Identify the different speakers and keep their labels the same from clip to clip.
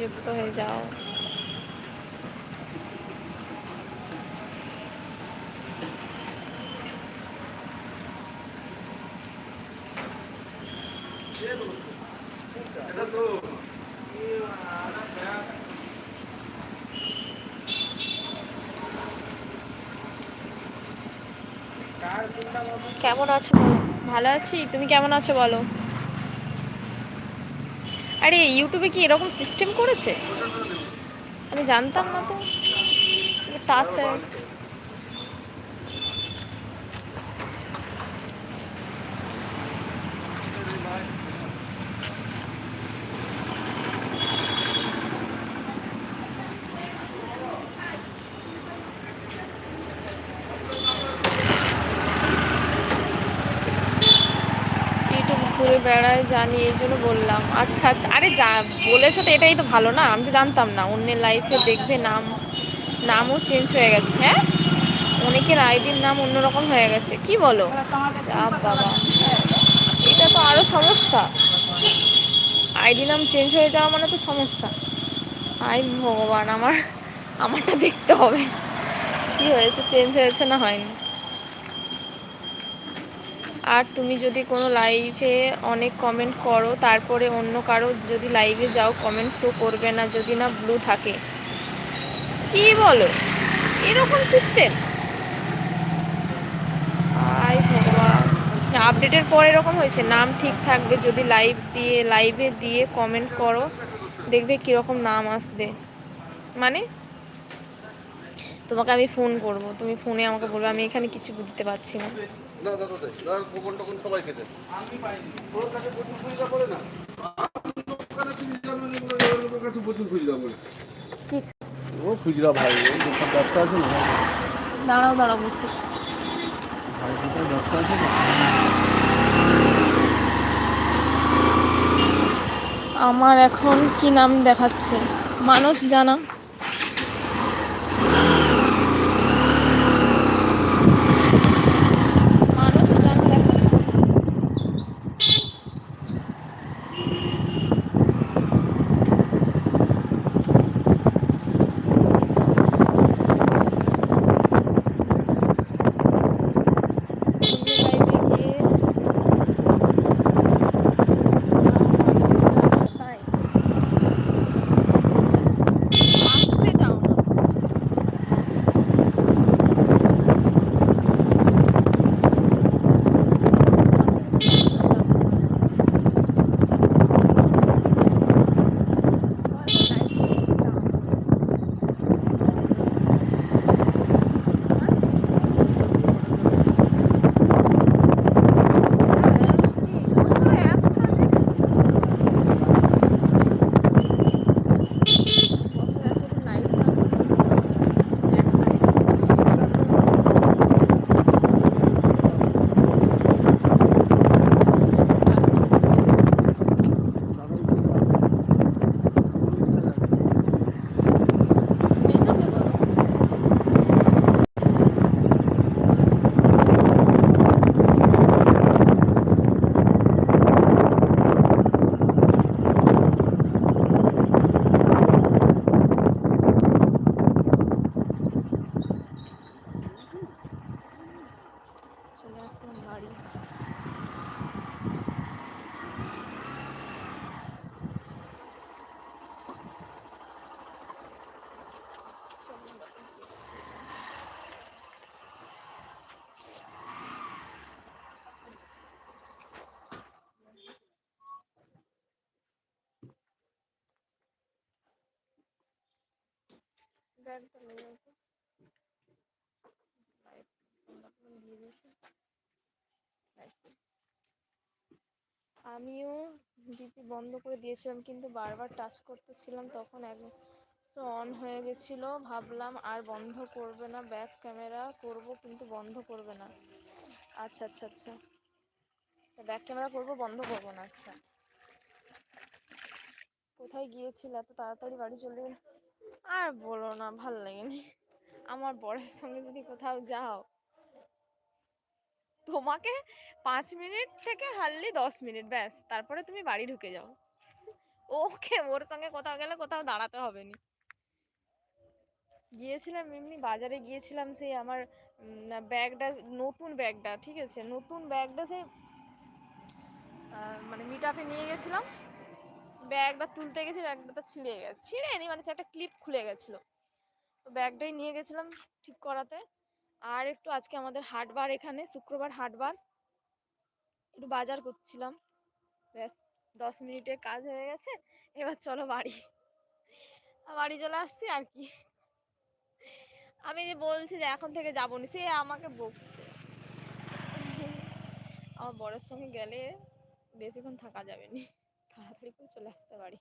Speaker 1: যুক্ত হয়ে যাও। কেমন আছো? ভালো আছি। তুমি কেমন আছো বলো? আরে ইউটিউবে কি এরকম সিস্টেম করেছে? আমি জানতাম না তো। টাচ ইউটিউব ঘুরে বেড়ায় জানি, এই জন্য বললাম। আচ্ছা আচ্ছা। আরে যা বলেছ তো, এটাই তো ভালো না। আমি তো জানতাম না। অন্যের লাইফে দেখবে নাম, নামও চেঞ্জ হয়ে গেছে হ্যাঁ? অনেকের আইডির নাম অন্যরকম হয়ে গেছে। কি বলো? বাবা। এটা তো আরও সমস্যা। আইডি নাম চেঞ্জ হয়ে যাওয়া মানে তো সমস্যা। আই ভগবান, আমার, আমারটা দেখতে হবে। কি হয়েছে চেঞ্জ হয়েছে না হয়নি। আর তুমি যদি কোনো লাইভে অনেক কমেন্ট করো, তারপরে অন্য কারও যদি লাইভে যাও কমেন্ট শো করবে না, যদি না ব্লু থাকে। কি বলো? এরকম সিস্টেম ভগবান। আপডেটের পর এরকম হয়েছে। নাম ঠিক থাকবে, যদি লাইভ দিয়ে লাইভে দিয়ে কমেন্ট করো, দেখবে কীরকম নাম আসবে। মানে? তোমাকে আমি ফোন করব। তুমি ফোনে আমাকে বলবে, আমি এখানে কিছু বুঝতে পারছি না।
Speaker 2: না দাদা দেয় দাদা প্রচুর ওর কাছে খুচরা করে ও খুচরা ভাই ব্যবসা আছে না?
Speaker 1: দাঁড়াও দাঁড়াও বসে
Speaker 2: ভাই ব্যবসা আছে না?
Speaker 1: আমার এখন কি নাম দেখাচ্ছে? মানুষ জানা। ব্যাগটা নিয়ে। আমিও ডিপি বন্ধ করে দিয়েছিলাম, কিন্তু বারবার টাচ করতেছিলাম, তখন এক অন হয়ে গেছিল ভাবলাম আর বন্ধ করবে না ব্যাক ক্যামেরা করব, কিন্তু বন্ধ করবে না আচ্ছা আচ্ছা আচ্ছা ব্যাক ক্যামেরা করব, বন্ধ করব না আচ্ছা কোথায় গিয়েছিল এত তাড়াতাড়ি বাড়ি চলে? আর বলো না, ভালো লাগেনি। আমার বরের সঙ্গে যদি কোথাও যাও, তোমাকে পাঁচ মিনিট থেকে হারলি দশ মিনিট, ব্যাস। তারপরে তুমি বাড়ি ঢুকে যাও। ওকে, ওর সঙ্গে কোথাও গেলে কোথাও দাঁড়াতে হবে না গিয়েছিলাম এমনি, বাজারে গিয়েছিলাম সেই আমার ব্যাগটা, নতুন ব্যাগটা, ঠিক আছে? নতুন ব্যাগটা সেই মানে মিট আপে নিয়ে গেছিলাম। ব্যাগটা তুলতে গেছি, ব্যাগটা ছিঁড়ে গেছে। ছিঁড়ে নি মানে একটা ক্লিপ খুলে গেছিল। তো ব্যাগটাই নিয়ে গেছিলাম ঠিক করাতে। আর একটু আজকে আমাদের হাটবার এখানে, শুক্রবার হাটবার। একটু বাজার করছিলাম। ব্যাস, দশ মিনিটের কাজ হয়ে গেছে। এবার চলো বাড়ি। বাড়ি চলে আসছি, আর কি। আমি যে বলছি যে এখন থেকে যাব না, সে আমাকে বকছে। আমার বরের সঙ্গে গেলে বেশিক্ষণ থাকা যাবে না। তাড়াতাড়ি করে চলে আসতে পারি।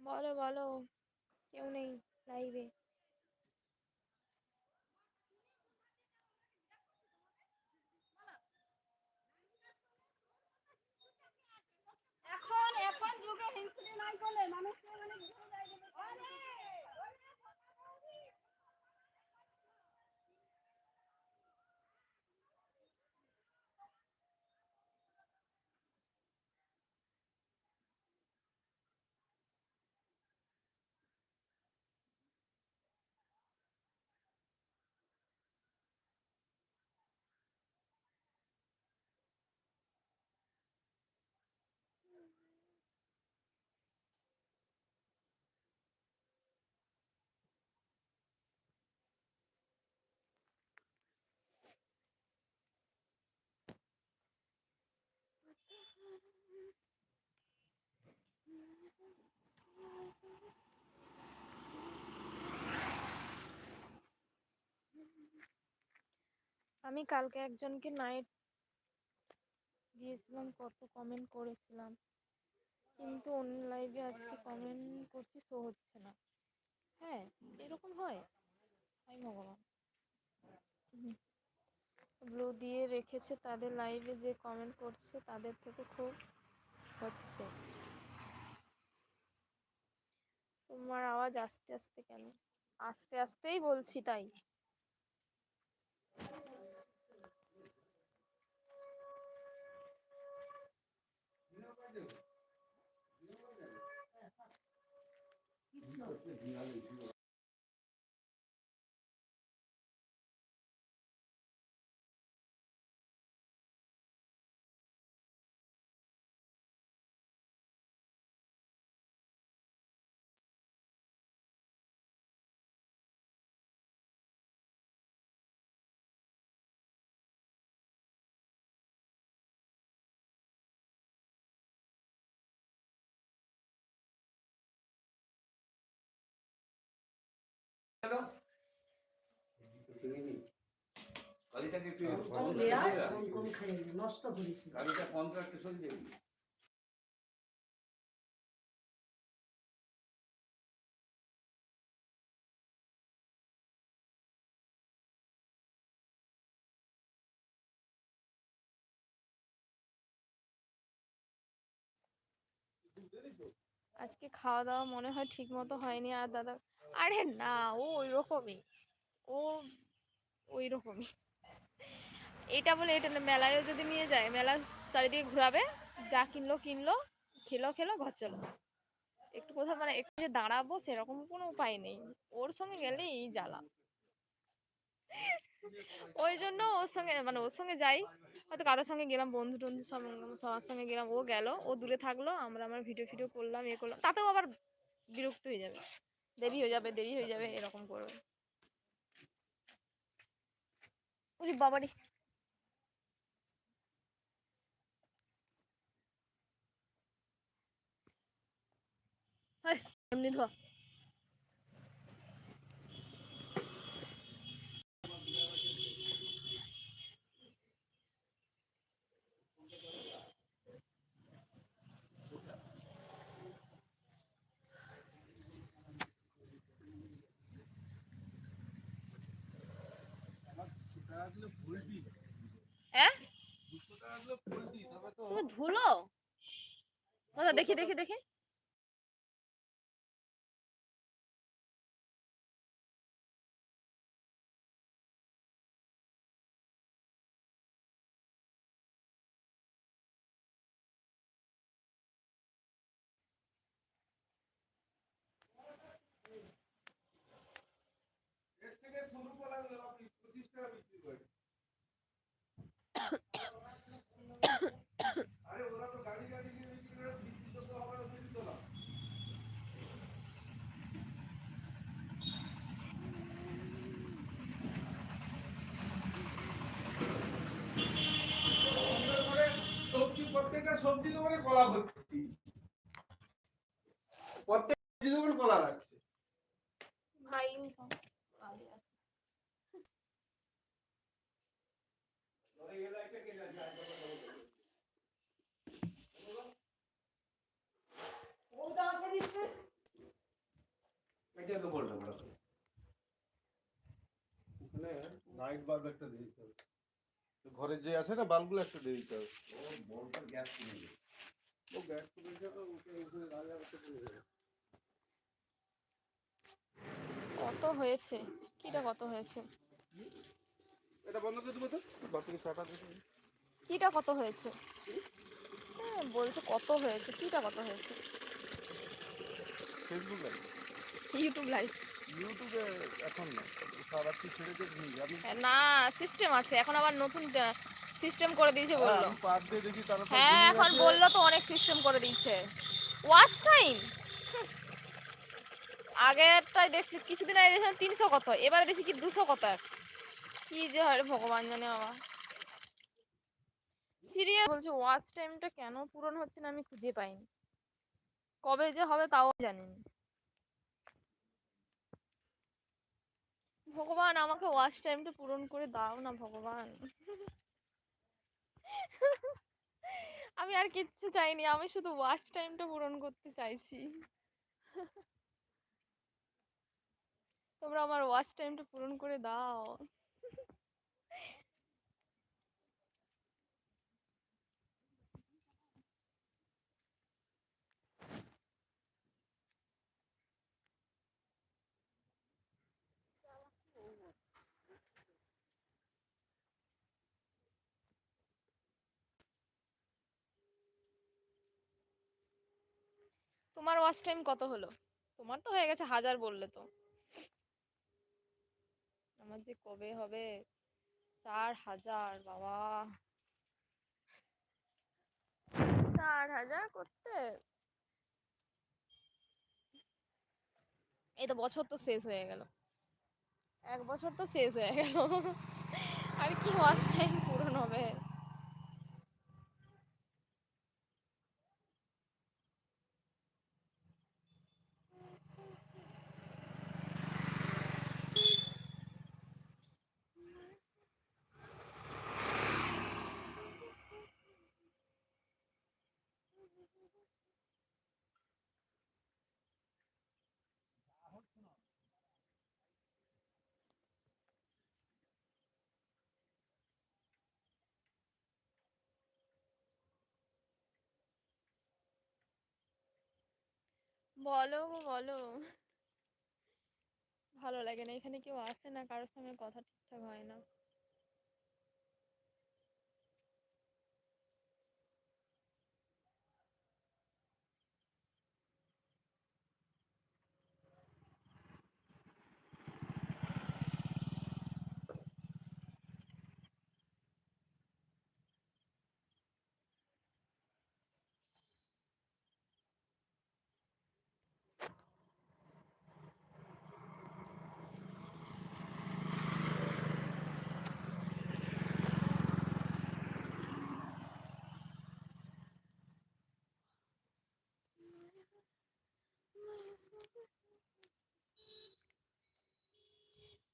Speaker 1: বলো বলো কেউ নেই লাইভে
Speaker 3: এখন এখন যুগে হিংসুটে নাই করলে মানুষকে মানে ঘুরে যায় বলে
Speaker 1: আমি কালকে একজনকে নাইট দিয়েছিলাম, কত কমেন্ট করেছিলাম। কিন্তু অন্য লাইভে আজকে কমেন্ট করছি শো হচ্ছে না। হ্যাঁ এরকম হয়। হাই ভগবান। ব্লু দিয়ে রেখেছে, তাদের লাইভে যে কমেন্ট করছে, তাদের থেকে খুব হচ্ছে। তোমার আওয়াজ আস্তে আস্তে কেন? আস্তে আস্তেই বলছি তাই।
Speaker 2: Thank একটু
Speaker 4: নষ্ট।
Speaker 2: কন্ট্রাক্টে সরিয়ে দেবি
Speaker 1: আজকে খাওয়া দাওয়া মনে হয় ঠিক মতো হয়নি। আর দাদা আরে না, ও ওই রকমই ও ওই রকমই এটা বলে এটা না, মেলায়ও যদি নিয়ে যায়, মেলা চারিদিকে ঘোরাবে, যা কিনলো কিনলো, খেলো খেলো, ঘর চলো। একটু কোথাও মানে একটু যে দাঁড়াবো, সেরকম কোনো উপায় নেই। ওর সঙ্গে গেলেই জ্বালা। ওই জন্য ওর সঙ্গে মানে ওর সঙ্গে যাই। হয়তো কারোর সঙ্গে গেলাম, বন্ধু টন্ধু সব- সবার সঙ্গে গেলাম, ও গেল, ও দূরে থাকল, আমরা আমার ভিডিও ফিডিও করলাম এ করলাম, তাতেও আবার বিরক্ত হয়ে যাবে। দেরি হয়ে যাবে দেরি হয়ে যাবে এরকম করবে। ওরে বাবারি। এমনি ধোয়া হ্যাঁ তুমি ধুলো কোথা দেখি দেখি দেখি।
Speaker 2: এর থেকে সরু কলাগুলো আপনি পঁচিশ টাকা বিক্রি করেন আরে ওরা তো গাড়ি গাড়ি নিয়ে বিক্রি করে বিক্রি তো আমার বিক্রি তো না আমাদের ঘরে সবজি প্রত্যেকটা সবজি দোকানে কলা ভর্তি। প্রত্যেক সবজি দোকানে কলা রাখছে।
Speaker 1: ভাই
Speaker 2: এটা তো বললাম ওখানে নাইট বাল্ব একটা দিয়ে দিতে হবে। ঘরে যে আছে না বাল্বগুলো একটা দিয়ে দিতে হবে। ও গ্যাস
Speaker 1: কত হয়েছে? কিটা কত হয়েছে?
Speaker 2: এটা বন্ধ করে দেবো তো বাকি চাটা
Speaker 1: কিটা কত হয়েছে? হ্যাঁ বলছে কত হয়েছে কিটা কত হয়েছে?
Speaker 2: ফেসবুক লাইভ
Speaker 1: ইউটিউব লাইভ
Speaker 2: ইউটিউবে এখন না।
Speaker 1: না সিস্টেম আছে। এখন আবার নতুন সিস্টেম করে দিয়েছে বলল।
Speaker 2: তারা তো
Speaker 1: হ্যাঁ এখন বলল তো অনেক সিস্টেম করে দিয়েছে। ওয়াচ টাইম আগেরটাই দেখছি কিছুদিন আগে দেখছিলাম তিনশো কত এবারে দেখছি কি দুশো কত কি যে হয় ভগবান জানে বাবা। সিরিয়াস বলছে ওয়াচ টাইমটা কেন পূরণ হচ্ছে না আমি খুঁজে পাইনি। কবে যে হবে তাও জানি ভগবান, আমাকে ওয়াচ টাইমটা পূরণ করে দাও না ভগবান। আমি আর কিচ্ছু চাইনি, আমি শুধু ওয়াচ টাইমটা পূরণ করতে চাইছি। তোমরা আমার ওয়াচ টাইমটা পূরণ করে দাও। তোমার ওয়াচ টাইম কত হলো? তোমার তো হয়ে গেছে হাজার বললে তো। আমার যে কবে হবে? চার হাজার, বাবা। চার হাজার করতে? এই তো বছর তো শেষ হয়ে গেল। এক বছর তো শেষ হয়ে গেল। আর কি ওয়াচ টাইম পূরণ হবে? বলো গো, বলো। ভালো লাগে না, এখানে কেউ আসে না, কারোর সঙ্গে কথা ঠিকঠাক হয় না।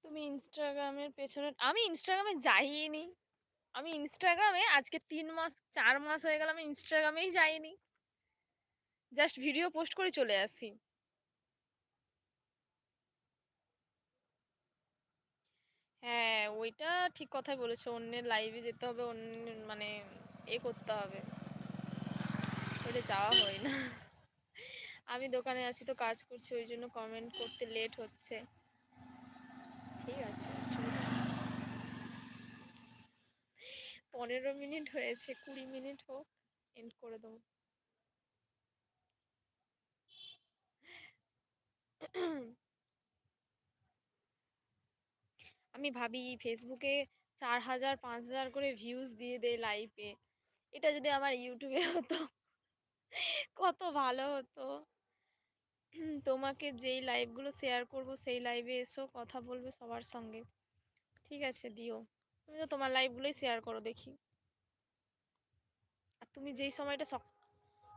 Speaker 1: তুমি ইনস্টাগ্রামের পেছনে, আমি ইনস্টাগ্রামে যাইনি। আমি ইনস্টাগ্রামে আজকে তিন মাস, চার মাস হয়ে গেল আমি ইনস্টাগ্রামেই যাইনি। জাস্ট ভিডিও পোস্ট করে চলে আসি। হ্যাঁ ওইটা ঠিক কথাই বলেছ। অন্যের লাইভে যেতে হবে অন্য মানে এ করতে হবে। ওইটা যাওয়া হয় না। আমি দোকানে আছি তো কাজ করছি, ওই জন্য কমেন্ট করতে লেট হচ্ছে। ঠিক আছে। পনেরো মিনিট হয়েছে, কুড়ি মিনিট হোক এন্ড করে দেবো। আমি ভাবি ফেসবুকে চার হাজার, পাঁচ হাজার করে ভিউজ দিয়ে দেয় লাইভে এটা যদি আমার ইউটিউবে হতো, কত ভালো হতো। তোমাকে যেই লাইভগুলো শেয়ার করব, সেই লাইভে এসো, কথা বলবে সবার সঙ্গে। ঠিক আছে, দিও। তুমি তো তোমার লাইভগুলোই শেয়ার করো, দেখি। আর তুমি যেই সময়টা সক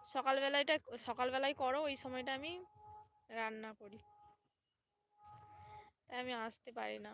Speaker 1: সকালবেলাটা সকালবেলায় করো, ওই সময়টা আমি রান্না করি। তাই আমি আসতে পারি না।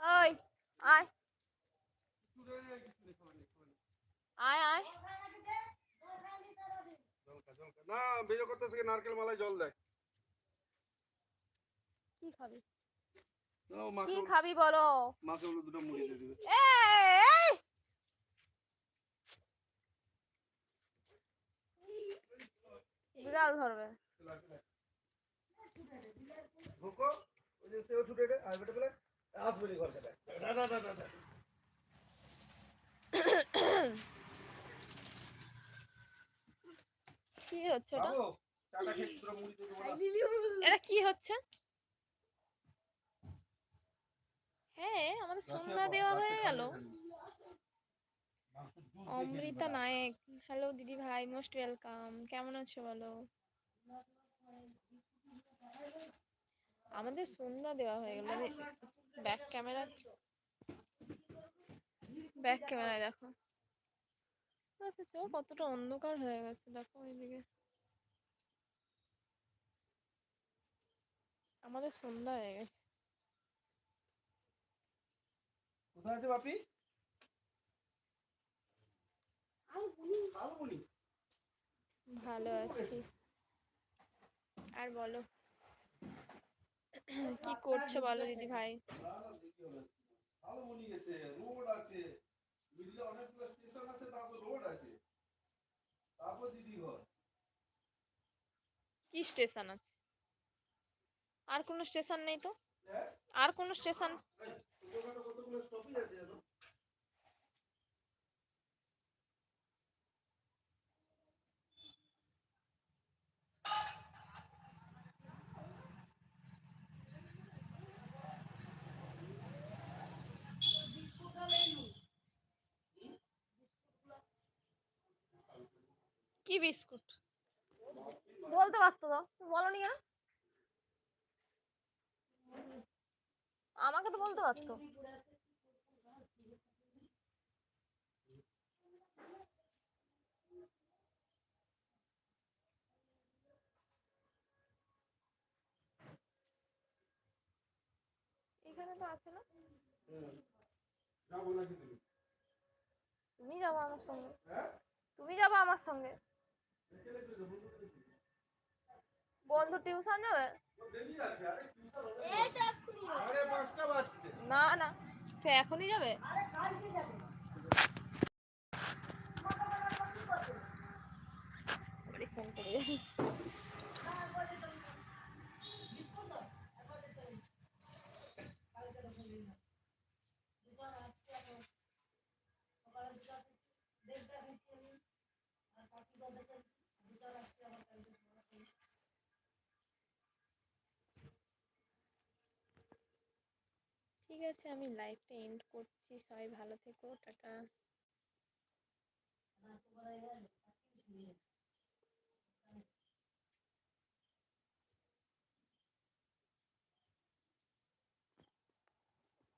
Speaker 1: ওই আয় আয় আয়
Speaker 2: না বেজো করতে থেকে নারকেল মালায় জল দেয়।
Speaker 1: কি খাবি? কি খাবি বলো?
Speaker 2: মাকে বলে দুটো মুড়ি দিয়ে দিবে।
Speaker 1: এই! বিড়াল ধরবে।
Speaker 2: ঢোকো ওই যে সেও ছুটে রে আর বেটা বলে আসবে ঘর থেকে। দা দা দা দা দা
Speaker 1: কি হচ্ছে এটা কি হচ্ছে? হ্যাঁ আমাদের সন্ধ্যা দেওয়া হয়ে গেল। অমৃতা নায়েক। হ্যালো দিদি ভাই মোস্ট ওয়েলকাম। কেমন আছো বলো? আমাদের সন্ধ্যা দেওয়া হয়ে গেল। ব্যাক ক্যামেরা ব্যাক ক্যামেরায় দেখো। দেখেছ কতটা অন্ধকার হয়ে গেছে দেখো ওইদিকে আমাদের সন্ধ্যা হয়ে গেছে।
Speaker 2: কোথায় আছে বাপি? ভালো
Speaker 1: আছি। আর বলো। কি করছ বলো দিদি ভাই? কি স্টেশন আছে? আর কোনো স্টেশন নেই তো? আর কোনো স্টেশন? কি বিস্কুট? বলতে পারতো তো তুমি বলনি কেন? আমাকে তো বলতে পারতো। এখানে তো আছে না?
Speaker 2: তুমি
Speaker 1: যাব আমার সঙ্গে।
Speaker 2: হ্যাঁ?
Speaker 1: তুমি যাব আমার সঙ্গে। বন্ধু টিউশন যাবে? না না সে এখনই যাবে আবারই ফোন করে যাবে। ঠিক আছে আমি লাইভটা এন্ড করছি। সবাই ভালো থেকো টাটা।